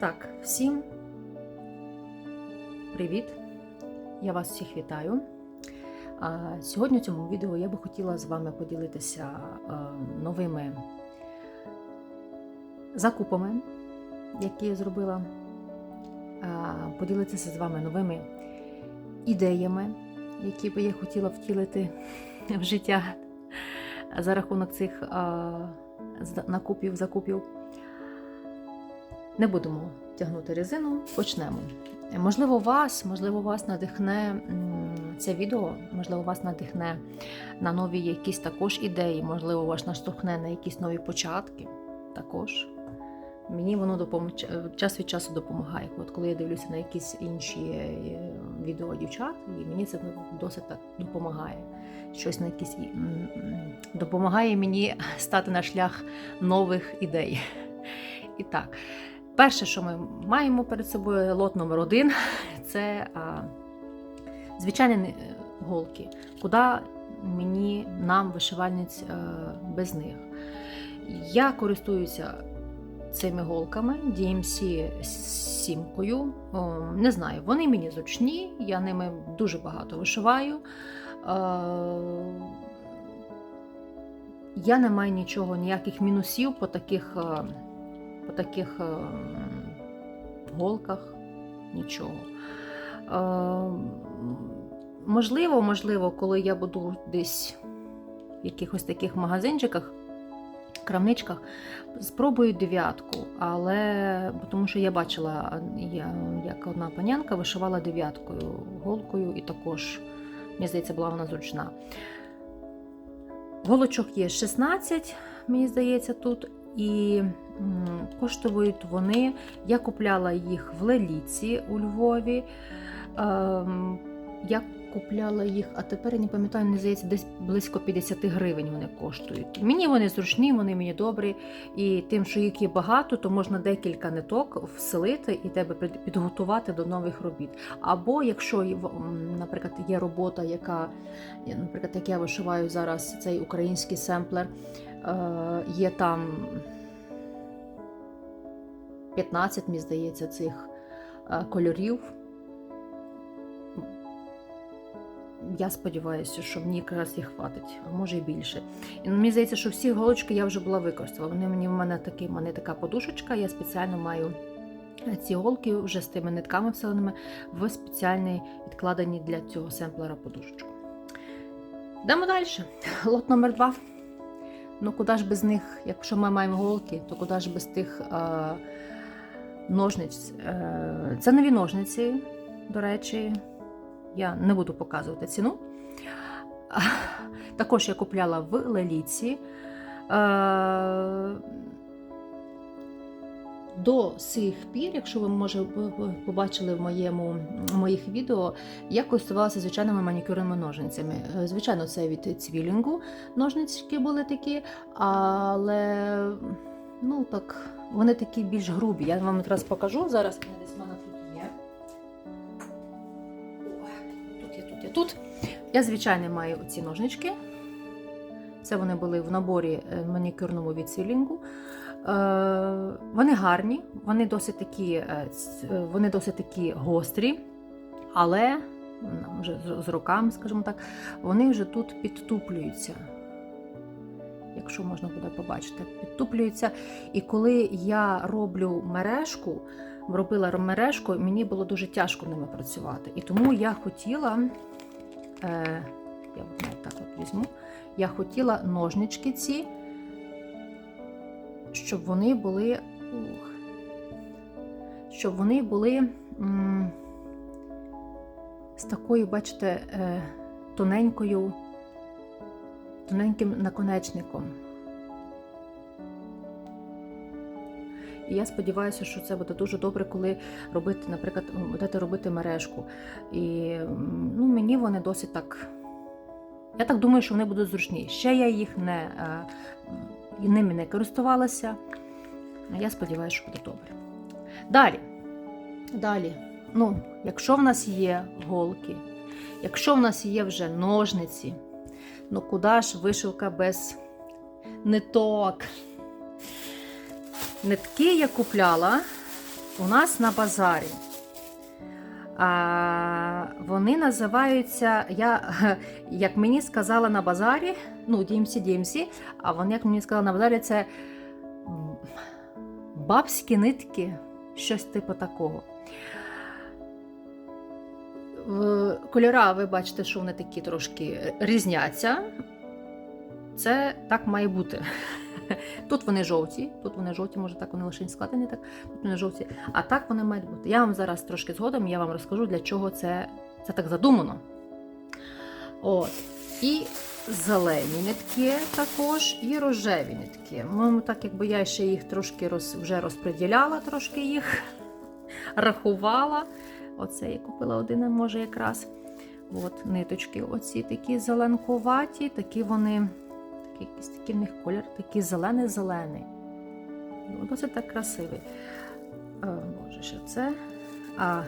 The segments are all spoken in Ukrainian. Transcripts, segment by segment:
Так, всім привіт! Я вас всіх вітаю. Сьогодні в цьому відео я би хотіла з вами поділитися новими закупами, які я зробила, поділитися з вами новими ідеями, які би я хотіла втілити в життя за рахунок цих накупів, закупів. Не будемо тягнути резину, почнемо. Можливо, вас, можливо, вас надихне це відео, можливо, вас надихне на нові якісь також ідеї, можливо, вас наштовхне на якісь нові початки. Також. Мені воно допом... час від часу допомагає. От коли я дивлюся на якісь інші е, відео дівчат, і мені це досить так допомагає. Щось на якісь допомагає мені стати на шлях нових ідей. І так, перше, що ми маємо перед собою, лот номер один це а, звичайні голки. Куди мені, нам, вишивальниць, е, без них. Я користуюся цими голками DMC сімкою. О, Не знаю, вони мені зручні, я ними дуже багато вишиваю. Е, Я не маю нічого, ніяких мінусів по таких, е, по таких е, голках, нічого. Е, Можливо, можливо, коли я буду десь в якихось таких магазинчиках, крамничках, спробую дев'ятку, але тому що я бачила, як одна панянка вишивала дев'яткою голкою, і також, мені здається, була вона зручна. Голочок є 16, мені здається, тут. І коштують вони. Я купляла їх в Леліці у Львові. Ем, я купляла їх, а тепер я не пам'ятаю, мені здається, десь близько 50 гривень вони коштують. Мені вони зручні, вони мені добрі. І тим, що їх є багато, то можна декілька ниток вселити і тебе підготувати до нових робіт. Або якщо, наприклад, є робота, яка, наприклад, як я вишиваю зараз цей український семплер, е, є там 15, мені здається, цих е, кольорів. Я сподіваюся, що мені якраз їх хватить, а може і більше. І мені здається, що всі голочки я вже була використала. Вони мені в мене такі, в мене така подушечка, я спеціально маю ці голки вже з тими нитками вселеними в спеціальний відкладені для цього семплера подушечку. Йдемо далі. Лот номер два. Ну, куди ж без них, якщо ми маємо голки, то куди ж без тих е, ножниць? Е, це нові ножниці, до речі. Я не буду показувати ціну. Також я купляла в Леліці. Е, До сих пір, якщо ви може побачили в моєму в моїх відео, я користувалася звичайними манікюрними ножницями. Е, Звичайно, це від цвілінгу ножнички були такі, але ну так, вони такі більш грубі. Я вам якраз покажу зараз. Десь в мене тут є. Тут є, тут є, тут. Я, звичайно, маю ці ножнички. Це вони були в наборі е, манікюрному від Сілінгу. Е, Вони гарні, вони досить такі, е, вони досить такі гострі, але вже з руками, скажімо так, вони вже тут підтуплюються. Якщо можна буде побачити, підтуплюються. І коли я роблю мережку, робила мережку, мені було дуже тяжко ними працювати. І тому я хотіла, е, я так от візьму, я хотіла ножнички ці, щоб вони були. Ух, щоб вони були м, з такою, бачите, е, тоненькою, тоненьким наконечником. І я сподіваюся, що це буде дуже добре, коли робити, наприклад, будете робити мережку. І ну, мені вони досить так. Я так думаю, що вони будуть зручні. Ще я їх не, е, ними не користувалася. Я сподіваюся, що буде добре. Далі. Далі. Ну, якщо в нас є голки, якщо в нас є вже ножниці, ну куди ж вишивка без ниток? Нитки я купляла у нас на базарі. А, вони називаються, я, як мені сказала на базарі, ну, DMC, DMC, а вони, як мені сказали на базарі, це бабські нитки, щось типу такого. Кольора, ви бачите, що вони такі трошки різняться. Це так має бути. Тут вони жовті, тут вони жовті, може так вони лише складені, так, тут вони жовті. А так вони мають бути. Я вам зараз трошки згодом я вам розкажу, для чого це, це так задумано. От. І зелені нитки також, і рожеві нитки. Ну, так якби я ще їх трошки роз, вже розподіляла, трошки їх рахувала. Оце я купила один, може якраз. От ниточки, оці такі зеленкуваті, такі вони, такий, якийсь такий в них колір, такий зелений-зелений. Ну, Досить так красивий. Е, Боже, ще це. А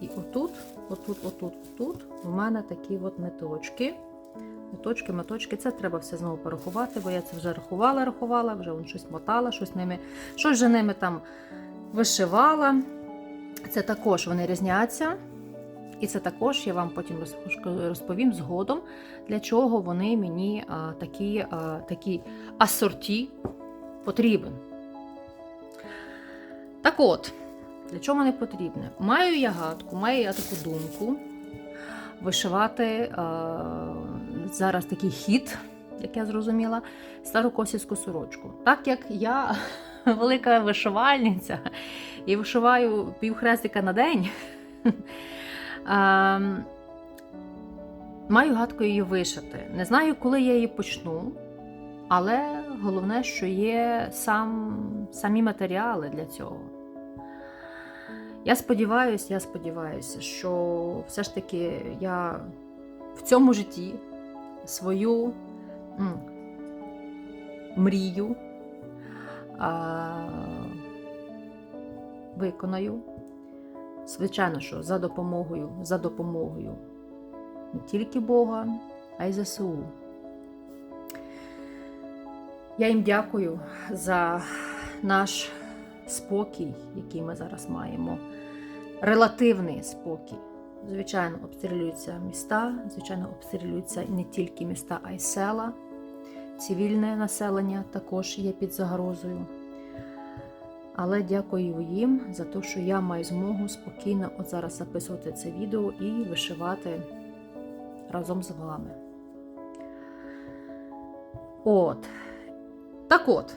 і отут, отут, отут, отут у мене такі от ниточки. Ниточки, моточки. Це треба все знову порахувати, бо я це вже рахувала, рахувала, вже вон щось мотала, щось ними, щось вже ними там вишивала. Це також вони різняться. І це також я вам потім розповім згодом, для чого вони мені такі, такі асорті потрібен. Так от, для чого вони потрібні? Маю я гадку, маю я таку думку вишивати зараз такий хід, як я зрозуміла, стару косівську сорочку. Так як я велика вишивальниця і вишиваю півхрестика на день. Маю гадку її вишити. Не знаю, коли я її почну, але головне, що є сам, самі матеріали для цього. Я сподіваюся, я сподіваюся, що все ж таки я в цьому житті свою м, мрію виконаю. Звичайно, що за допомогою, за допомогою не тільки Бога, а й ЗСУ. Я їм дякую за наш спокій, який ми зараз маємо. Релативний спокій. Звичайно, обстрілюються міста, звичайно, обстрілюються не тільки міста, а й села. Цивільне населення також є під загрозою. Але дякую їм за те, що я маю змогу спокійно от зараз записувати це відео і вишивати разом з вами. От. Так от,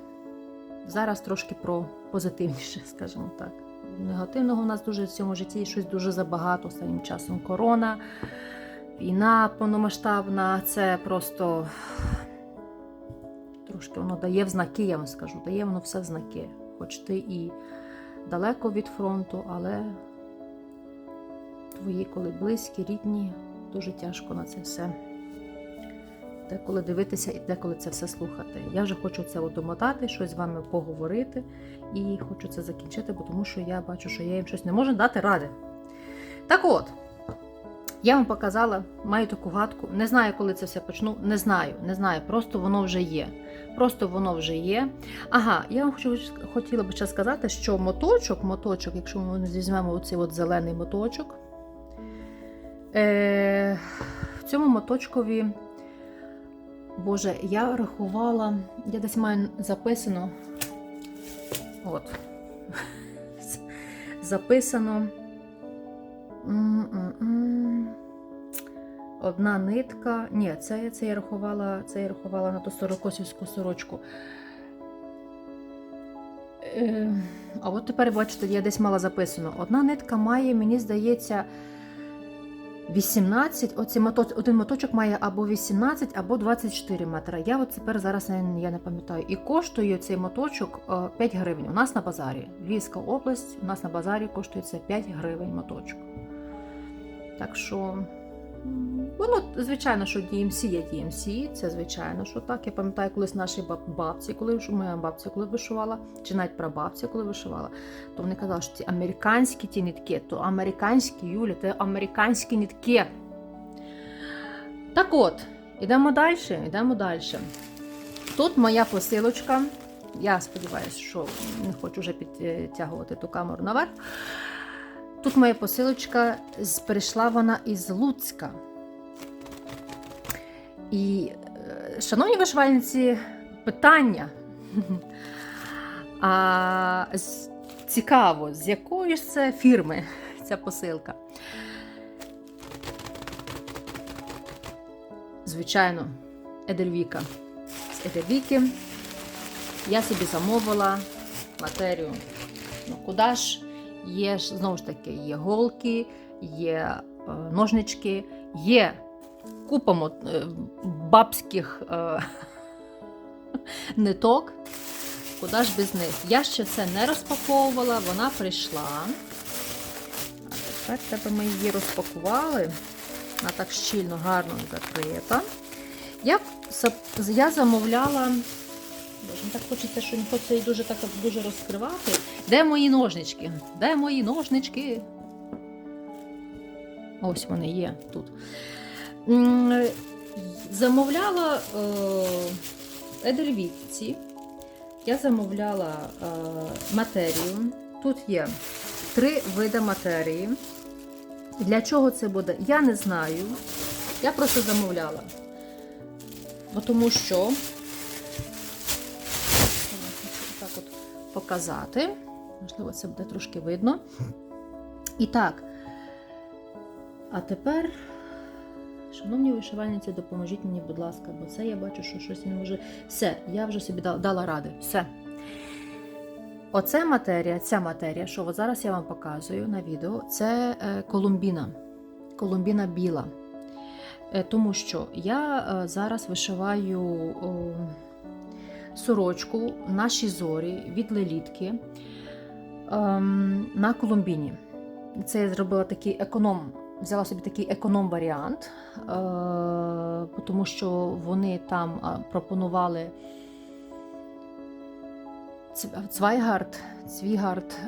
зараз трошки про позитивніше, скажімо так. Негативного в нас дуже в цьому житті щось дуже забагато останнім часом. Корона, війна повномасштабна, це просто трошки воно дає в знаки, я вам скажу, дає воно все в знаки. Хоч ти і далеко від фронту, але твої, коли близькі, рідні, дуже тяжко на це все. Деколи дивитися і деколи це все слухати. Я вже хочу це домотати, щось з вами поговорити і хочу це закінчити, бо тому що я бачу, що я їм щось не можу дати ради. Так от, я вам показала, маю таку гадку. Не знаю, коли це все почну. Не знаю, не знаю, просто воно вже є. Просто воно вже є. Ага, я вам хочу, хотіла б ще сказати, що моточок, моточок, якщо ми візьмемо оцей от зелений моточок, е, в цьому моточкові, Боже, я рахувала, я десь маю записано. От. Записано. М-м-м. Одна нитка. Ні, це, це я рахувала, це я рахувала на ту сорокосівську сорочку. Е, а от тепер, бачите, я десь мала записано. Одна нитка має, мені здається, 18. Оці мото, один моточок має або 18, або 24 метра. Я от тепер зараз я, не пам'ятаю. І коштує цей моточок е, 5 гривень. У нас на базарі. Львівська область, у нас на базарі коштує це 5 гривень моточок. Так що, воно, звичайно, що DMC є DMC, це звичайно, що так. Я пам'ятаю, колись наші бабці, коли моя бабця коли вишивала, чи навіть прабабця, коли вишивала, то вони казали, що ці американські ті нитки, то американські Юлі, це американські нитки. Так от, ідемо далі, йдемо далі. Тут моя посилочка Я сподіваюся, що не хочу вже підтягувати ту камеру наверх. Тут моя посилочка прийшла вона із Луцька. І, е, шановні вишивальниці, питання. А, цікаво, з якої ж це фірми ця посилка? Звичайно, Едельвіка. З Едельвіки я собі замовила матерію. Ну, куди ж є знову ж таки, є голки, є е, ножнички, є купа е, бабських е, ниток. Куди ж без них? Я ще це не розпаковувала, вона прийшла. А тепер тебе ми її розпакували. Вона так щільно, гарно закрита. Я, я замовляла. Боже, так хочеться, що хочеться її дуже так дуже розкривати. Де мої ножнички? Де мої ножнички? Ось вони є тут. Замовляла е, Едельвітці. Я замовляла е, матерію. Тут є три види матерії. Для чого це буде? Я не знаю. Я просто замовляла. Тому що показати. Можливо, це буде трошки видно. І так. А тепер, шановні вишивальниці, допоможіть мені, будь ласка, бо це я бачу, що щось не може. Все, я вже собі дала, ради. Все. Оце матерія, ця матерія, що от зараз я вам показую на відео, це е, колумбіна. Колумбіна біла. Е, Тому що я е, зараз вишиваю сорочку наші зорі від лелітки ем, на колумбіні. Це я зробила такий економ, взяла собі такий економ-варіант, е, тому що вони там е, пропонували Цв- Цвайгард, Цвігард,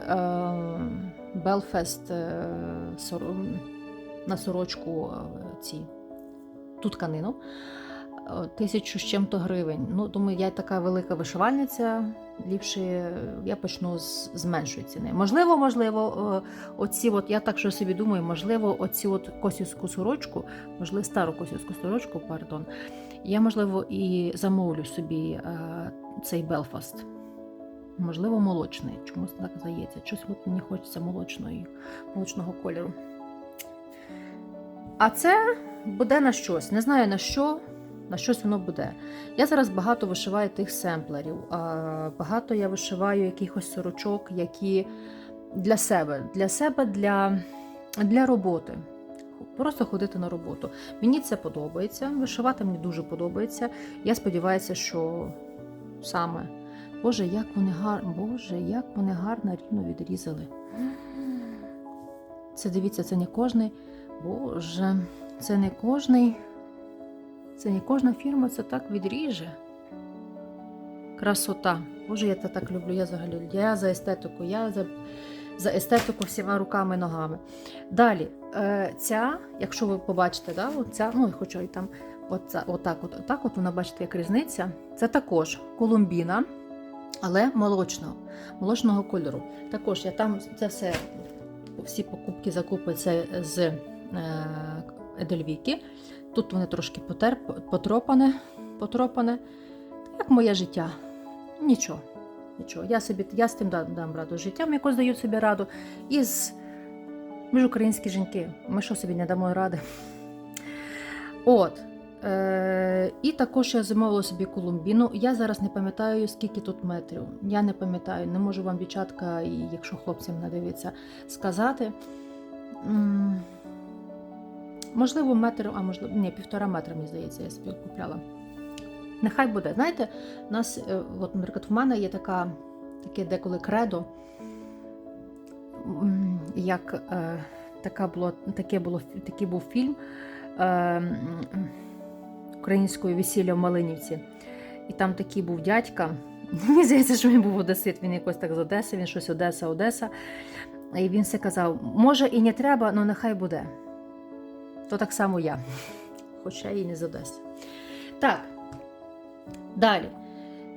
Белфест на сорочку е, ці, ту тканину. Е, Тисячу з чим-то гривень. Ну, думаю, я така велика вишивальниця. Ліпше я почну з, з меншої ціни. Можливо, можливо, е, оці, от я так що собі думаю, можливо, оці от косівську сорочку, можливо, стару косівську сорочку, пардон, я, можливо, і замовлю собі е, цей Белфаст. Можливо, молочний. Чомусь так здається. Щось от мені хочеться молочної, молочного кольору. А це буде на щось. Не знаю на що, на щось воно буде. Я зараз багато вишиваю тих семплерів. Багато я вишиваю якихось сорочок, які для себе, для себе, для, для роботи. Просто ходити на роботу. Мені це подобається. Вишивати мені дуже подобається. Я сподіваюся, що саме. Боже, як вони гарно, Боже, як вони гарно рівно відрізали. Це дивіться, це не кожний. Боже, це не кожний. Це не кожна фірма це так відріже. Красота. Боже, я це так люблю. Я взагалі. Я за естетику, я за, за естетику всіма руками і ногами. Далі, е, ця, якщо ви побачите, да, ця, ну, хоча і там, оця, отак, от, отак, от вона бачите, як різниця. Це також колумбіна, але молочного, молочного кольору. Також я там це все, всі покупки, закупи це з е, Едельвіки. Тут вони трошки потер, потропане, потропане. Як моє життя. Нічого. Нічого. Я собі я з тим дам, раду. Життям якось даю собі раду. І з... Ми ж українські жінки. Ми що собі не дамо ради? От. Е, і також я замовила собі колумбіну. Я зараз не пам'ятаю, скільки тут метрів. Я не пам'ятаю, не можу вам, дівчатка, якщо хлопцям надивиться, сказати. М, Можливо, метр, а можливо, ні, півтора метра, мені здається, я собі купляла. Нехай буде. Знаєте, у нас, е, от, наприклад, в мене є така, таке деколи кредо, як е, така було, таке було, такий був фільм е, м, українською весілля в Малинівці. І там такий був дядька. Мені здається, що він був одесит, він якось так з Одеси, він щось Одеса, Одеса. І він все казав: може і не треба, але нехай буде. То так само я, хоча і не з Одеси. Так, далі.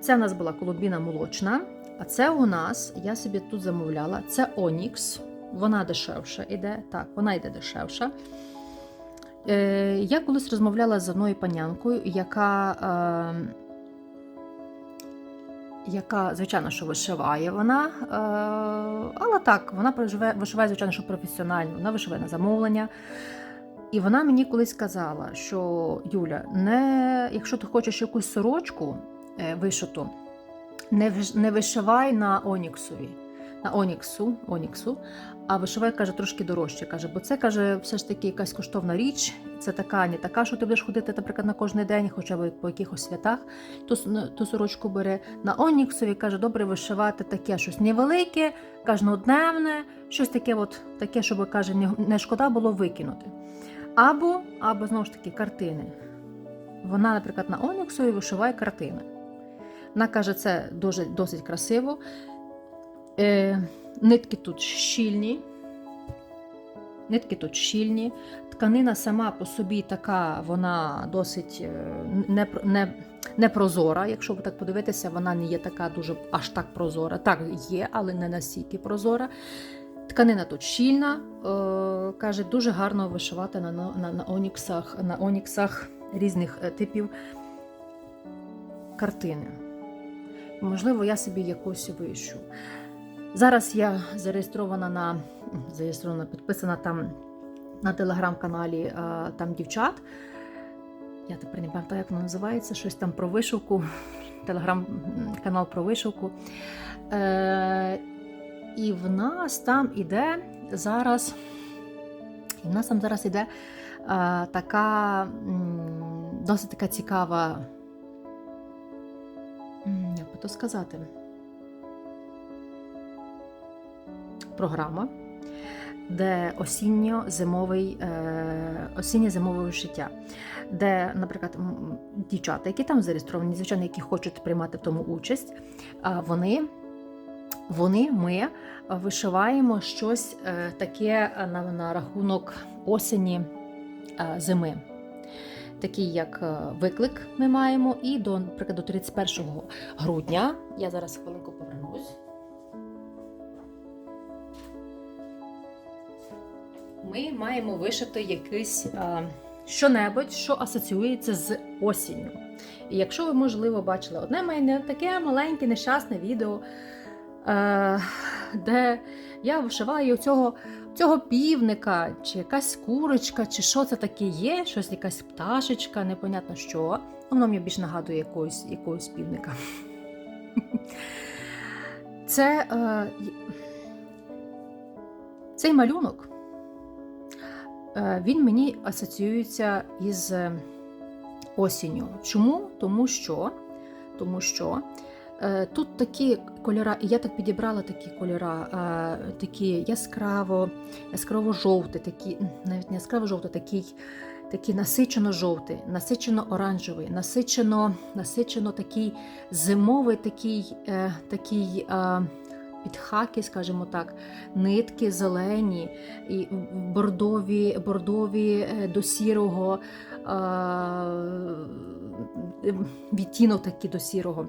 Це у нас була колумбіна молочна, а це у нас, я собі тут замовляла, це Онікс. Вона дешевша іде. Так, вона йде дешевша. Е, я колись розмовляла з одною панянкою, яка, е, яка, звичайно, що вишиває вона. Е, але так, вона вишиває, звичайно, що професіонально, вона вишиває на замовлення. І вона мені колись сказала, що Юля, не, якщо ти хочеш якусь сорочку е, вишиту, не, не вишивай на оніксові, на оніксу, оніксу, а вишивай, каже, трошки дорожче. Каже, бо це каже, все ж таки якась коштовна річ. Це така, не така, що ти будеш ходити, наприклад, на кожен день, хоча б по якихось святах. Ту, ту сорочку бере на оніксові, каже, добре вишивати таке щось невелике, кожнодневне, щось таке, от, таке, щоб каже, не шкода було викинути. Або, або знову ж таки картини. Вона, наприклад, на оніксові вишиває картини. Вона каже, це дуже, досить красиво. Е, нитки тут щільні. Нитки тут щільні. Тканина сама по собі така, вона досить е, не, не, не прозора. Якщо ви так подивитися, вона не є така дуже аж так прозора. Так, є, але не настільки прозора. Тканина тут щільна, е, каже, дуже гарно вишивати на, на, на, оніксах, на оніксах різних е, типів картини. Можливо, я собі якусь вишу. Зараз я зареєстрована на зареєстрована, підписана там на телеграм-каналі е, там дівчат. Я тепер не пам'ятаю, як воно називається, щось там про вишивку, телеграм-канал про вишивку. І в нас там іде зараз, і в нас там зараз іде е, така досить така цікава, як би то сказати, програма, де осінньо-зимовий, е, осінньо-зимове вишиття, де, наприклад, дівчата, які там зареєстровані, звичайно, які хочуть приймати в тому участь, а вони вони, ми вишиваємо щось е, таке на, на рахунок осені е, зими. Такий як е, виклик ми маємо, і до, наприклад, до 31 грудня. Я зараз хвилинку повернусь. Ми маємо вишити якийсь е, що-небудь, що асоціюється з осінню. І якщо ви, можливо, бачили одне мене таке маленьке нещасне відео, е, де я вишиваю цього, цього півника, чи якась курочка, чи що це таке є, щось якась пташечка, непонятно що. Воно мені більш нагадує якогось, якогось півника. Це е, цей малюнок. Е, Він мені асоціюється із е, осінню. Чому? Тому що, тому що е, тут такі кольора, і я так підібрала такі кольора, е, такі яскраво, яскраво жовті, такі, навіть не яскраво жовтий, такий, такий насичено жовтий, насичено насичено, такий зимовий, такий, е, такий е, підхаки, скажімо так, нитки зелені, і бордові, бордові е, до сірого, е, відтінок такий до сірого.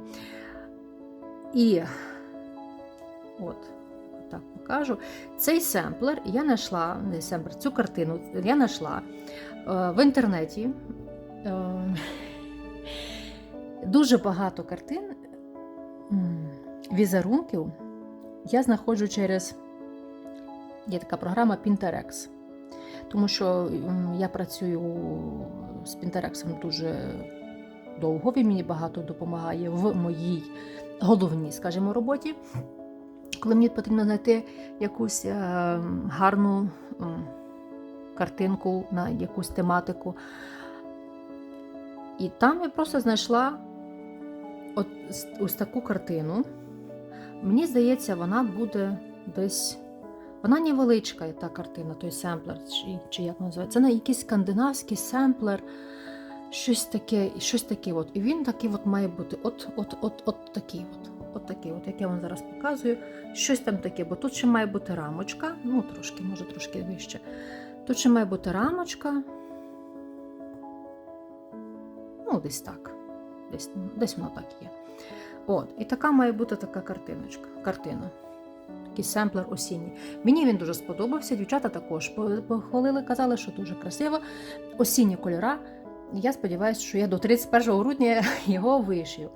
І от, так покажу. Цей семплер я знайшла, не семплер, цю картину я знайшла е, в інтернеті. Е, дуже багато картин, візерунків я знаходжу через є така програма Pinterest. Тому що я працюю з Pinterest дуже довго, він мені багато допомагає в моїй головній, скажімо, роботі. Коли мені потрібно знайти якусь е, гарну картинку на якусь тематику. І там я просто знайшла от, ось таку картину. Мені здається, вона буде десь. Вона невеличка, та картина, той семплер, чи, чи як називається. Це на якийсь скандинавський семплер, щось таке, щось таке. От. І він такий от має бути. От, от, от, от такий, от, от такий, от, як я вам зараз показую. Щось там таке, бо тут ще має бути рамочка, ну трошки, може трошки вище. Тут ще має бути рамочка. Ну, десь так. Десь, десь воно так є. От, і така має бути така картиночка. Картина. Такий семплер осінній. Мені він дуже сподобався. Дівчата також похвалили, казали, що дуже красиво. Осінні кольора. Я сподіваюся, що я до 31 грудня його вишию.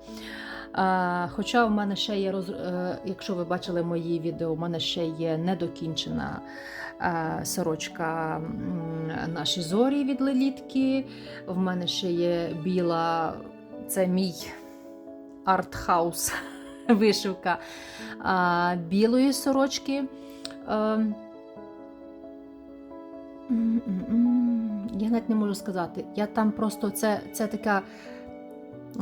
А, хоча в мене ще є, роз... е, якщо ви бачили мої відео, у мене ще є недокінчена е, сорочка наші зорі від лелітки. В мене ще є біла, це мій артхаус вишивка а, білої сорочки. Е, м-м-м, Я навіть не можу сказати. Я там просто це, це така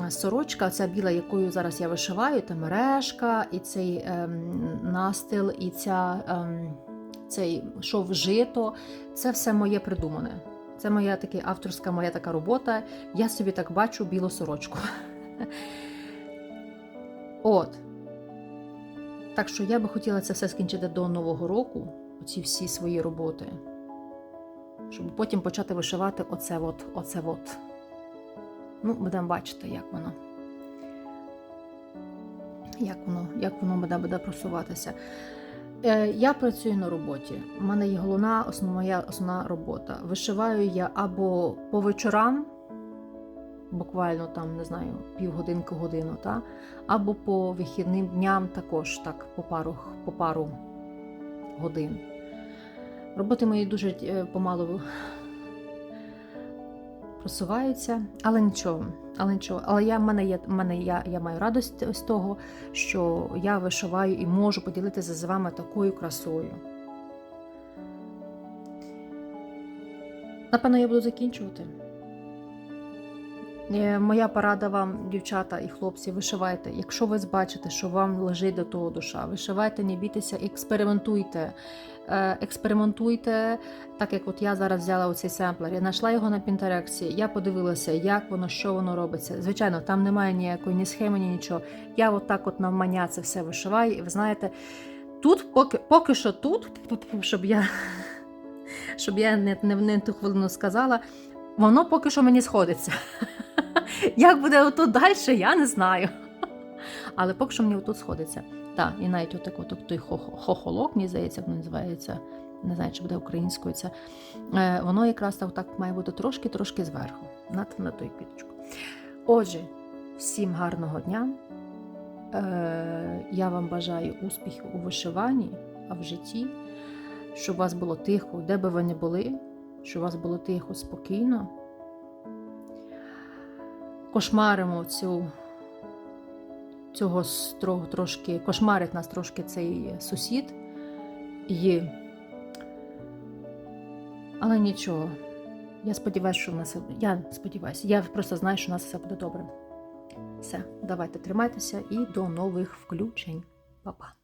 е, сорочка, ця біла, якою зараз я вишиваю, та мережка, і цей ем, настил, і ця, ем, цей шов жито. Це все моє придумане. Це моя така авторська моя така робота. Я собі так бачу білу сорочку. От. Так що я би хотіла це все скінчити до Нового року, оці всі свої роботи. Щоб потім почати вишивати оце от, оце от. Ну, будемо бачити, як воно. Як воно, як воно буде, буде просуватися. Е, я працюю на роботі. У мене є головна основна, моя основна робота. Вишиваю я або по вечорам, буквально там, не знаю, півгодинки годину, та? або по вихідним дням також так, по пару, по пару годин. Роботи мої дуже е, помалу просуваються, але нічого. Але нічого. Але я, мене є, мене я, я маю радість з того, що я вишиваю і можу поділитися з вами такою красою. Напевно, я буду закінчувати. Е, Моя порада вам, дівчата і хлопці, вишивайте. Якщо ви бачите, що вам лежить до того душа, вишивайте, не бійтеся, експериментуйте. Е, Експериментуйте, так як от я зараз взяла оцей семплер. Я знайшла його на Пінтерексі, я подивилася, як воно, що воно робиться. Звичайно, там немає ніякої ні схеми, ні нічого. Я от так от навмання це все вишиваю, і ви знаєте, тут, поки, поки що тут, щоб я, щоб я не, не, не ту хвилину сказала, воно поки що мені сходиться. Як буде отут далі, я не знаю. Але поки що мені отут сходиться. Так, і навіть отак от той хохолок, мені здається, як називається. Не знаю, чи буде українською це. Е, воно якраз так, має бути трошки-трошки зверху, на, на той квіточку. Отже, всім гарного дня. Е, я вам бажаю успіхів у вишиванні, а в житті, щоб у вас було тихо, де би ви не були, щоб у вас було тихо, спокійно. Кошмаримо цю цього трошки кошмарить нас трошки цей сусід. І... Але нічого. Я сподіваюся, що в нас я сподіваюся, я просто знаю, що у нас все буде добре. Все, давайте тримайтеся і до нових включень. Па-па.